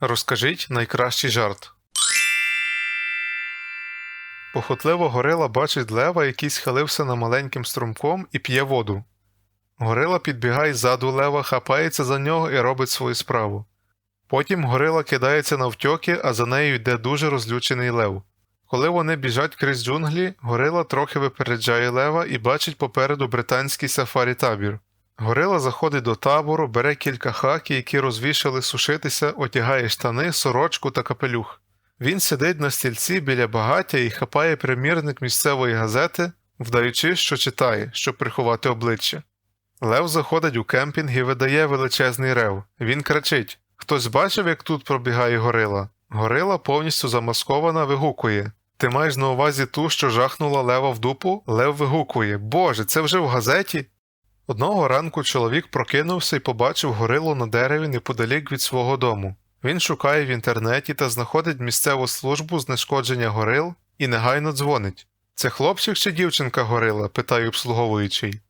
Розкажіть найкращий жарт. Похотливо горила бачить лева, який схилився на маленьким струмком і п'є воду. Горила підбігає ззаду лева, хапається за нього і робить свою справу. Потім горила кидається навтьоки, а за нею йде дуже розлючений лев. Коли вони біжать крізь джунглі, горила трохи випереджає лева і бачить попереду британський сафарі табір. Горила заходить до табору, бере кілька хаки, які розвішали сушитися, одягає штани, сорочку та капелюх. Він сидить на стільці біля багаття і хапає примірник місцевої газети, вдаючи, що читає, щоб приховати обличчя. Лев заходить у кемпінг і видає величезний рев. Він кричить: Хтось бачив, як тут пробігає горила? Горила повністю замаскована, вигукує. Ти маєш на увазі ту, що жахнула лева в дупу? Лев вигукує: Боже, це вже в газеті? Одного ранку чоловік прокинувся і побачив горилу на дереві неподалік від свого дому. Він шукає в інтернеті та знаходить місцеву службу знешкодження горил і негайно дзвонить. Це хлопчик чи дівчинка горила? питає обслуговуючий.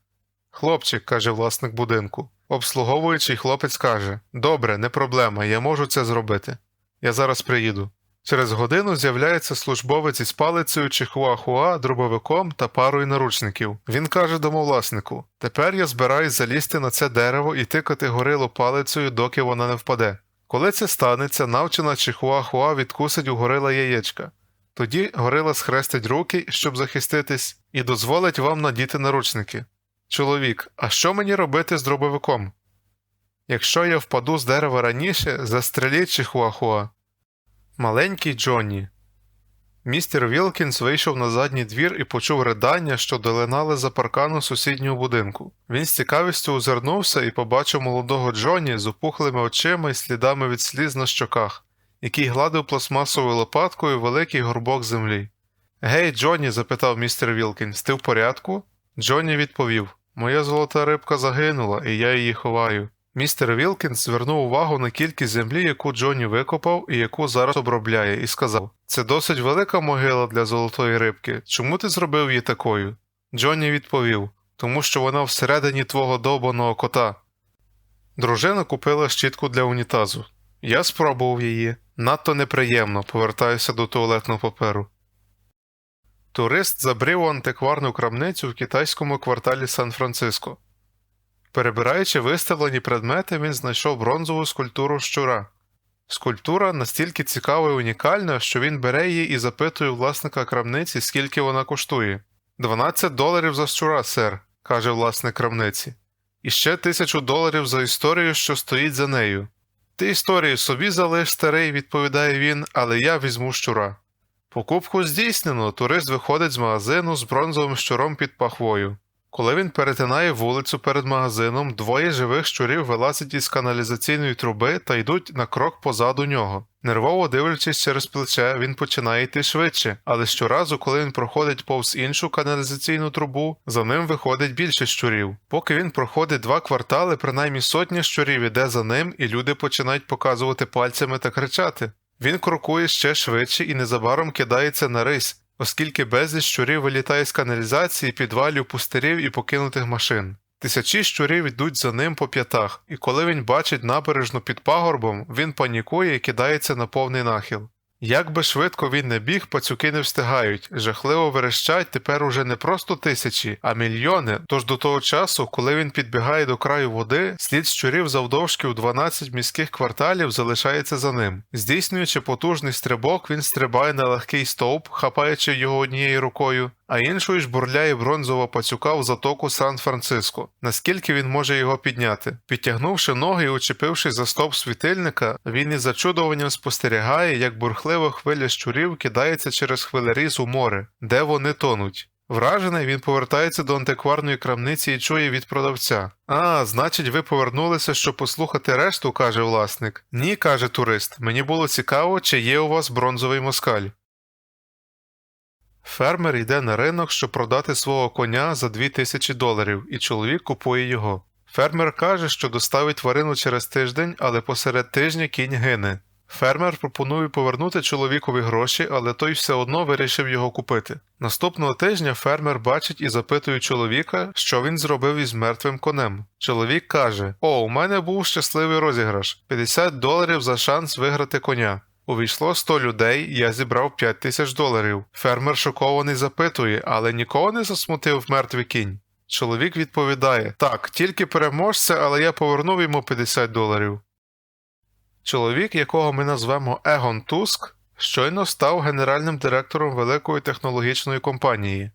Хлопчик, каже власник будинку. Обслуговуючий хлопець каже: Добре, не проблема, я можу це зробити. Я зараз приїду. Через годину з'являється службовець із палицею чи хуахуа, дробовиком та парою наручників. Він каже домовласнику: Тепер я збираюсь залізти на це дерево і тикати горилу палицею, доки вона не впаде. Коли це станеться, навчена чихуахуа відкусить у горила яєчка. Тоді горила схрестить руки, щоб захиститись, і дозволить вам надіти наручники. Чоловік, а що мені робити з дробовиком? Якщо я впаду з дерева раніше, застреліть чихуахуа. Маленький Джонні. Містер Вілкінс вийшов на задній двір і почув ридання, що долинали за паркану сусіднього будинку. Він з цікавістю озирнувся і побачив молодого Джонні з опухлими очима і слідами від сліз на щоках, який гладив пластмасовою лопаткою великий горбок землі. Гей, Джонні, запитав містер Вілкінс, ти в порядку? Джонні відповів: Моя золота рибка загинула, і я її ховаю. Містер Вілкінс звернув увагу на кількість землі, яку Джонні викопав і яку зараз обробляє, і сказав: Це досить велика могила для золотої рибки. Чому ти зробив її такою? Джонні відповів: Тому що вона всередині твого довбаного кота. Дружина купила щітку для унітазу. Я спробував її. Надто неприємно, повертаюся до туалетного паперу. Турист забрив у антикварну крамницю в китайському кварталі Сан-Франциско. Перебираючи виставлені предмети, він знайшов бронзову скульптуру щура. Скульптура настільки цікава і унікальна, що він бере її і запитує власника крамниці, скільки вона коштує. 12 доларів за щура, сер, каже власник крамниці. І ще тисячу доларів за історію, що стоїть за нею. Ти історію собі залиш, старий, відповідає він, але я візьму щура. Покупку здійснено, турист виходить з магазину з бронзовим щуром під пахвою. Коли він перетинає вулицю перед магазином, двоє живих щурів вилазять із каналізаційної труби та йдуть на крок позаду нього. Нервово дивлячись через плече, він починає йти швидше, але щоразу, коли він проходить повз іншу каналізаційну трубу, за ним виходить більше щурів. Поки він проходить два квартали, принаймні сотня щурів іде за ним, і люди починають показувати пальцями та кричати. Він крокує ще швидше і незабаром кидається на рись, оскільки безліч щурів вилітає з каналізації, підвалів, пустирів і покинутих машин. Тисячі щурів йдуть за ним по п'ятах, і коли він бачить набережну під пагорбом, він панікує і кидається на повний нахил. Як би швидко він не біг, пацюки не встигають, жахливо верещать тепер уже не просто тисячі, а мільйони. Тож до того часу, коли він підбігає до краю води, слід щурів завдовжки у 12 міських кварталів залишається за ним. Здійснюючи потужний стрибок, він стрибає на легкий стовп, хапаючи його однією рукою, а іншою жбурляє бронзового пацюка в затоку Сан-Франциско. Наскільки він може його підняти? Підтягнувши ноги і учепившись за стовп світильника, він із зачудуванням спостерігає, як бурхлива хвиля щурів кидається через хвилеріз у море, де вони тонуть. Вражений, він повертається до антикварної крамниці і чує від продавця. А, значить, ви повернулися, щоб послухати решту, каже власник. Ні, каже турист. Мені було цікаво, чи є у вас бронзовий москаль. Фермер йде на ринок, щоб продати свого коня за 2000 доларів, і чоловік купує його. Фермер каже, що доставить тварину через тиждень, але посеред тижня кінь гине. Фермер пропонує повернути чоловікові гроші, але той все одно вирішив його купити. Наступного тижня фермер бачить і запитує чоловіка, що він зробив із мертвим конем. Чоловік каже: О, у мене був щасливий розіграш 50 доларів за шанс виграти коня. Увійшло 100 людей, я зібрав 5 тисяч доларів. Фермер шокований запитує, але нікого не засмутив мертвий кінь. Чоловік відповідає: Так, тільки переможця, але я повернув йому 50 доларів. Чоловік, якого ми назвемо Егон Туск, щойно став генеральним директором великої технологічної компанії.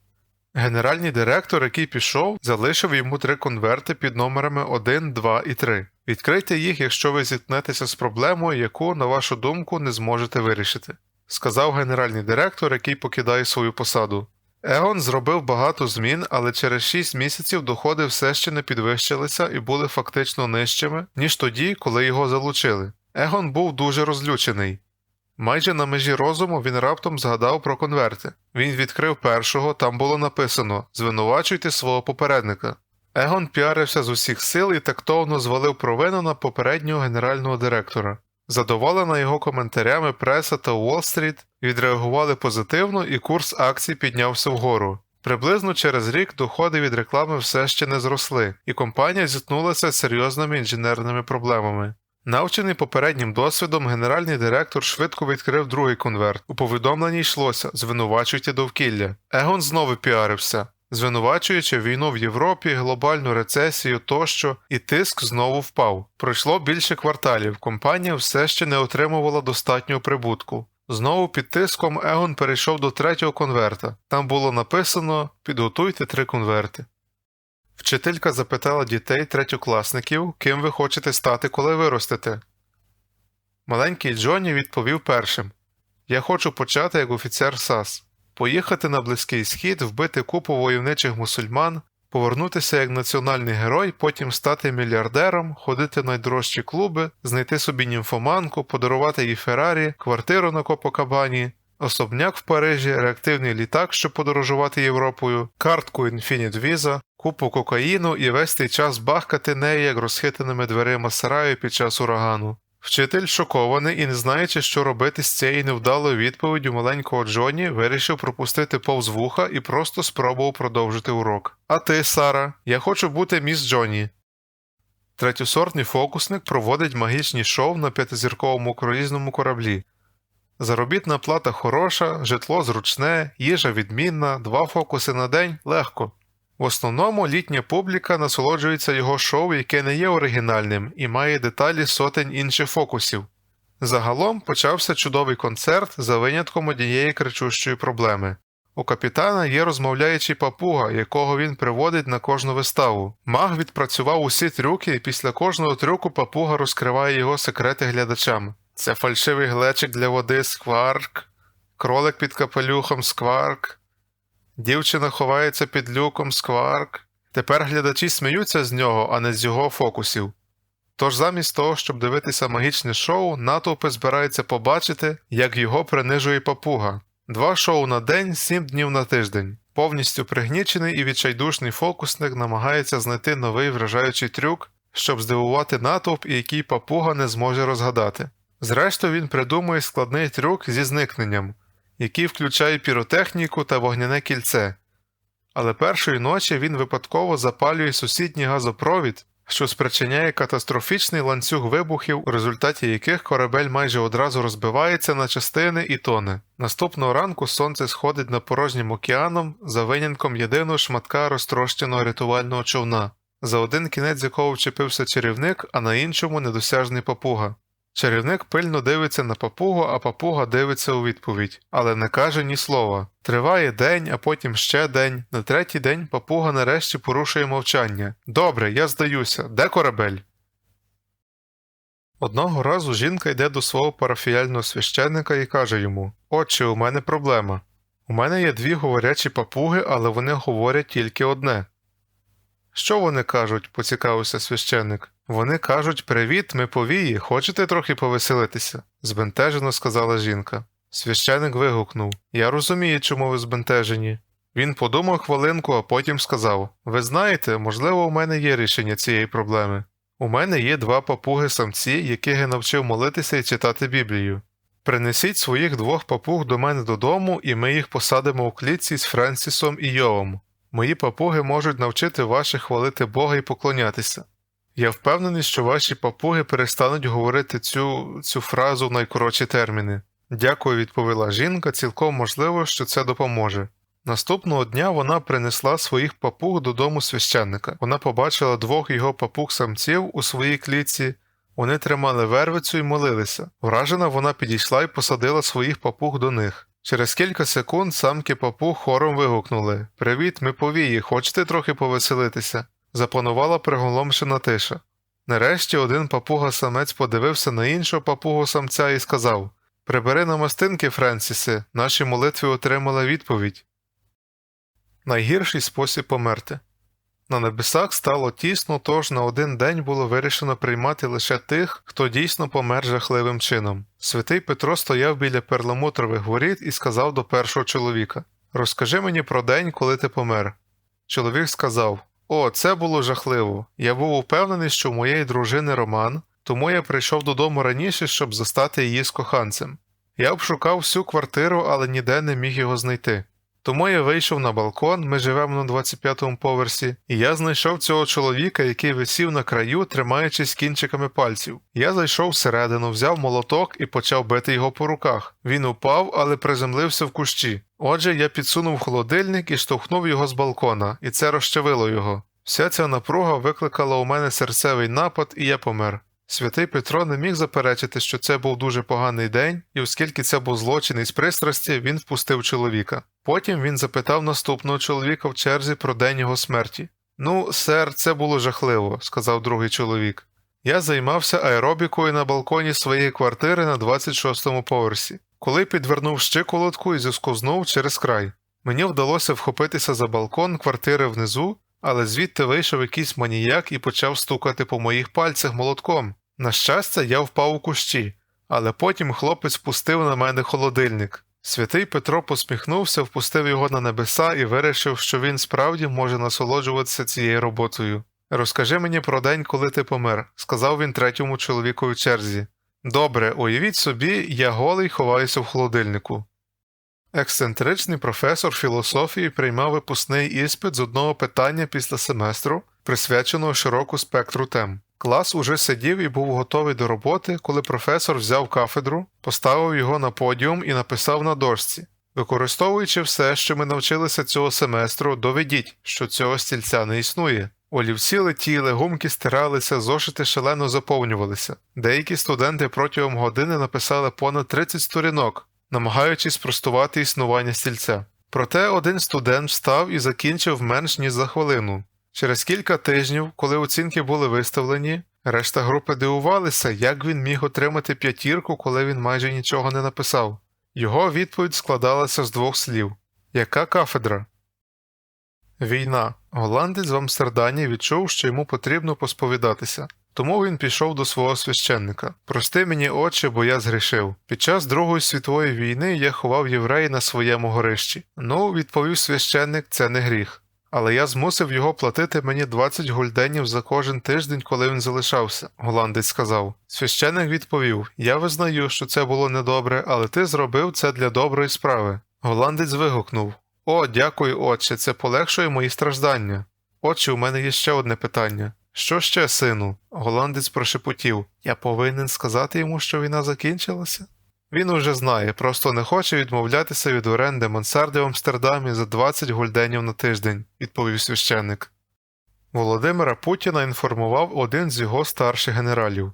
Генеральний директор, який пішов, залишив йому три конверти під номерами 1, 2 і 3. Відкрийте їх, якщо ви зіткнетеся з проблемою, яку, на вашу думку, не зможете вирішити, сказав генеральний директор, який покидає свою посаду. Егон зробив багато змін, але через 6 місяців доходи все ще не підвищилися і були фактично нижчими, ніж тоді, коли його залучили. Егон був дуже розлючений. Майже на межі розуму він раптом згадав про конверти. Він відкрив першого, там було написано Звинувачуйте свого попередника. Егон піарився з усіх сил і тактовно звалив провину на попереднього генерального директора. Задоволена його коментарями преса та Уолл-стріт відреагували позитивно, і курс акцій піднявся вгору. Приблизно через рік доходи від реклами все ще не зросли, і компанія зіткнулася з серйозними інженерними проблемами. Навчений попереднім досвідом, генеральний директор швидко відкрив другий конверт. У повідомленні йшлося звинувачуйте довкілля. Егон знову піарився, звинувачуючи війну в Європі, глобальну рецесію тощо, і тиск знову впав. Пройшло більше кварталів. Компанія все ще не отримувала достатнього прибутку. Знову під тиском Егон перейшов до третього конверта. Там було написано Підготуйте три конверти. Вчителька запитала дітей третьокласників, ким ви хочете стати, коли виростете. Маленький Джонні відповів першим Я хочу почати як офіцер САС, поїхати на Близький Схід, вбити купу войовничих мусульман, повернутися як національний герой, потім стати мільярдером, ходити в найдорожчі клуби, знайти собі німфоманку, подарувати їй Феррарі, квартиру на Копакабані, особняк в Парижі, реактивний літак, щоб подорожувати Європою, картку Infinite Visa, купу кокаїну і весь цей час бахкати нею як розхитаними дверима сараю під час урагану. Вчитель, шокований і не знаючи, що робити з цією невдалою відповіддю маленького Джоні, вирішив пропустити повз вуха і просто спробував продовжити урок. А ти, Сара, я хочу бути міс Джоні. Третьосортний фокусник проводить магічні шоу на п'ятизірковому круїзному кораблі. Заробітна плата хороша, житло зручне, їжа відмінна, два фокуси на день легко. В основному літня публіка насолоджується його шоу, яке не є оригінальним і має деталі сотень інших фокусів. Загалом почався чудовий концерт за винятком однієї кричущої проблеми. У капітана є розмовляючий папуга, якого він приводить на кожну виставу. Маг відпрацював усі трюки, і після кожного трюку папуга розкриває його секрети глядачам. Це фальшивий глечик для води скварк, кролик під капелюхом скварк. Дівчина ховається під люком скварк. Тепер глядачі сміються з нього, а не з його фокусів. Тож замість того, щоб дивитися магічне шоу, натовпи збираються побачити, як його принижує папуга. Два шоу на день, сім днів на тиждень. Повністю пригнічений і відчайдушний фокусник намагається знайти новий вражаючий трюк, щоб здивувати натовп і який папуга не зможе розгадати. Зрештою, він придумує складний трюк зі зникненням, який включає піротехніку та вогняне кільце. Але першої ночі він випадково запалює сусідній газопровід, що спричиняє катастрофічний ланцюг вибухів, у результаті яких корабель майже одразу розбивається на частини і тоне. Наступного ранку сонце сходить над порожнім океаном за винятком єдиного шматка розтрощеного рятувального човна, за один кінець якого вчепився чарівник, а на іншому недосяжний папуга. Чарівник пильно дивиться на папугу, а папуга дивиться у відповідь, але не каже ні слова. Триває день, а потім ще день. На третій день папуга нарешті порушує мовчання. Добре, я здаюся. Де корабель? Одного разу жінка йде до свого парафіяльного священника і каже йому Отче, у мене проблема. У мене є дві говорячі папуги, але вони говорять тільки одне. Що вони кажуть? поцікавився священник. Вони кажуть Привіт, ми повії, хочете трохи повеселитися? збентежено сказала жінка. Священик вигукнув Я розумію, чому ви збентежені. Він подумав хвилинку, а потім сказав Ви знаєте, можливо, у мене є рішення цієї проблеми. У мене є два папуги самці, яких я навчив молитися і читати Біблію. Принесіть своїх двох папуг до мене додому, і ми їх посадимо у клітці з Френсісом і Йовом. Мої папуги можуть навчити ваших хвалити Бога і поклонятися. Я впевнений, що ваші папуги перестануть говорити цю, цю фразу в найкоротші терміни. Дякую, відповіла жінка, цілком можливо, що це допоможе. Наступного дня вона принесла своїх папуг додому священника. Вона побачила двох його папуг самців у своїй клітці. Вони тримали вервицю і молилися. Вражена вона підійшла і посадила своїх папуг до них. Через кілька секунд самки папуг хором вигукнули Привіт, ми повії, хочете трохи повеселитися? Запанувала приголомшена тиша. Нарешті один папуга самець подивився на іншого папугу самця і сказав Прибери намастинки, Френсісе, наші молитви отримали відповідь. Найгірший спосіб померти. На небесах стало тісно, тож на один день було вирішено приймати лише тих, хто дійсно помер жахливим чином. Святий Петро стояв біля перламутрових воріт і сказав до першого чоловіка Розкажи мені про день, коли ти помер. Чоловік сказав О, це було жахливо. Я був упевнений, що у моєї дружини Роман, тому я прийшов додому раніше, щоб застати її з коханцем. Я обшукав всю квартиру, але ніде не міг його знайти. Тому я вийшов на балкон, ми живемо на 25-му поверсі, і я знайшов цього чоловіка, який висів на краю, тримаючись кінчиками пальців. Я зайшов всередину, взяв молоток і почав бити його по руках. Він упав, але приземлився в кущі. Отже, я підсунув холодильник і штовхнув його з балкона, і це розчавило його. Вся ця напруга викликала у мене серцевий напад, і я помер. Святий Петро не міг заперечити, що це був дуже поганий день, і оскільки це був злочин із пристрасті, він впустив чоловіка. Потім він запитав наступного чоловіка в черзі про день його смерті. Ну, сер, це було жахливо, сказав другий чоловік. Я займався аеробікою на балконі своєї квартири на 26-му поверсі, коли підвернув щиколотку і зісковзнув через край. Мені вдалося вхопитися за балкон квартири внизу, але звідти вийшов якийсь маніяк і почав стукати по моїх пальцях молотком. На щастя, я впав у кущі, але потім хлопець пустив на мене холодильник. Святий Петро посміхнувся, впустив його на небеса і вирішив, що він справді може насолоджуватися цією роботою. Розкажи мені про день, коли ти помер, сказав він третьому чоловіку в черзі. Добре, уявіть собі, я голий ховаюся в холодильнику. Ексцентричний професор філософії приймав випускний іспит з одного питання після семестру, присвяченого широку спектру тем. Клас уже сидів і був готовий до роботи, коли професор взяв кафедру, поставив його на подіум і написав на дошці Використовуючи все, що ми навчилися цього семестру, доведіть, що цього стільця не існує. Олівці летіли, гумки стиралися, зошити шалено заповнювалися. Деякі студенти протягом години написали понад 30 сторінок, намагаючись спростувати існування стільця. Проте один студент встав і закінчив менш ніж за хвилину. Через кілька тижнів, коли оцінки були виставлені, решта групи дивувалися, як він міг отримати п'ятірку, коли він майже нічого не написав. Його відповідь складалася з двох слів Яка кафедра? Війна. Голландець в Амстердані відчув, що йому потрібно посповідатися. Тому він пішов до свого священника. Прости мені, отче, бо я згрішив. Під час Другої світової війни я ховав євреї на своєму горищі. Ну, відповів священник, це не гріх. Але я змусив його платити мені 20 гульденів за кожен тиждень, коли він залишався, голландець сказав. Священник відповів Я визнаю, що це було недобре, але ти зробив це для доброї справи. Голландець вигукнув О, дякую, отче, це полегшує мої страждання. Отче, у мене є ще одне питання. Що ще, сину? Голландець прошепотів Я повинен сказати йому, що війна закінчилася? Він уже знає, просто не хоче відмовлятися від оренди мансарди в Амстердамі за 20 гульденів на тиждень, відповів священник. Володимира Путіна інформував один з його старших генералів.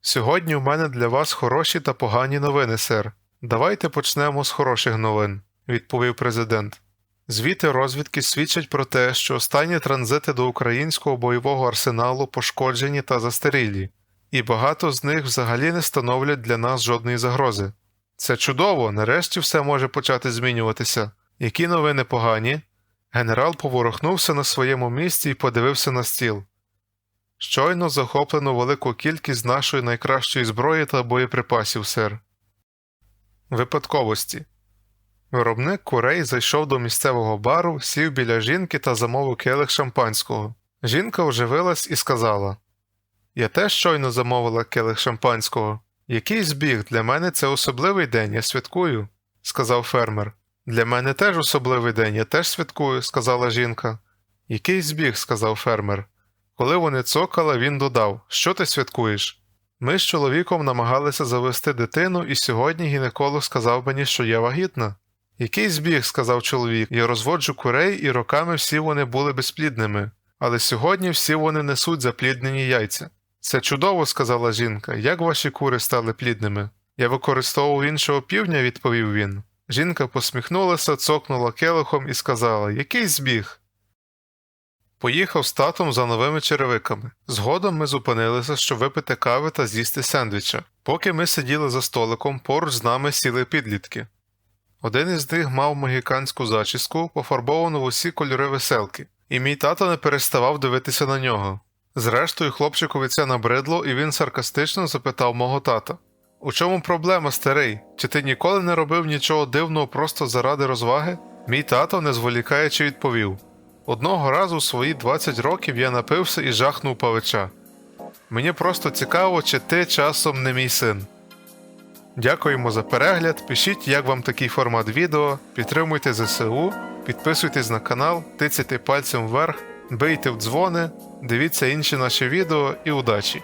Сьогодні у мене для вас хороші та погані новини, сер. Давайте почнемо з хороших новин, відповів президент. Звіти розвідки свідчать про те, що останні транзити до українського бойового арсеналу пошкоджені та застарілі, і багато з них взагалі не становлять для нас жодної загрози. Це чудово, нарешті все може почати змінюватися. Які новини погані? Генерал поворухнувся на своєму місці і подивився на стіл. Щойно захоплено велику кількість нашої найкращої зброї та боєприпасів, сер. Випадковості. Виробник курей зайшов до місцевого бару, сів біля жінки та замовив келих шампанського. Жінка оживилась і сказала Я теж щойно замовила келих шампанського. Який збіг, для мене це особливий день, я святкую, сказав фермер. Для мене теж особливий день, я теж святкую, сказала жінка. Який збіг, сказав фермер. Коли вони цокали, він додав Що ти святкуєш? Ми з чоловіком намагалися завести дитину, і сьогодні гінеколог сказав мені, що я вагітна. Який збіг, сказав чоловік, я розводжу курей, і роками всі вони були безплідними, але сьогодні всі вони несуть запліднені яйця. Це чудово, сказала жінка. Як ваші кури стали плідними? Я використовував іншого півдня, відповів він. Жінка посміхнулася, цокнула келихом і сказала Який збіг? Поїхав з татом за новими черевиками. Згодом ми зупинилися, щоб випити кави та з'їсти сендвіча. Поки ми сиділи за столиком, поруч з нами сіли підлітки. Один із них мав магіканську зачіску, пофарбовану в усі кольори веселки, і мій тато не переставав дивитися на нього. Зрештою, хлопчикові це набридло, і він саркастично запитав мого тата: У чому проблема, старий? Чи ти ніколи не робив нічого дивного просто заради розваги? Мій тато, не зволікаючи, відповів: Одного разу у свої 20 років я напився і жахнув павича. Мені просто цікаво, чи ти часом не мій син. Дякуємо за перегляд. Пишіть, як вам такий формат відео, підтримуйте ЗСУ, підписуйтесь на канал, тицяйте пальцем вверх, бийте в дзвони, дивіться інші наші відео і удачі!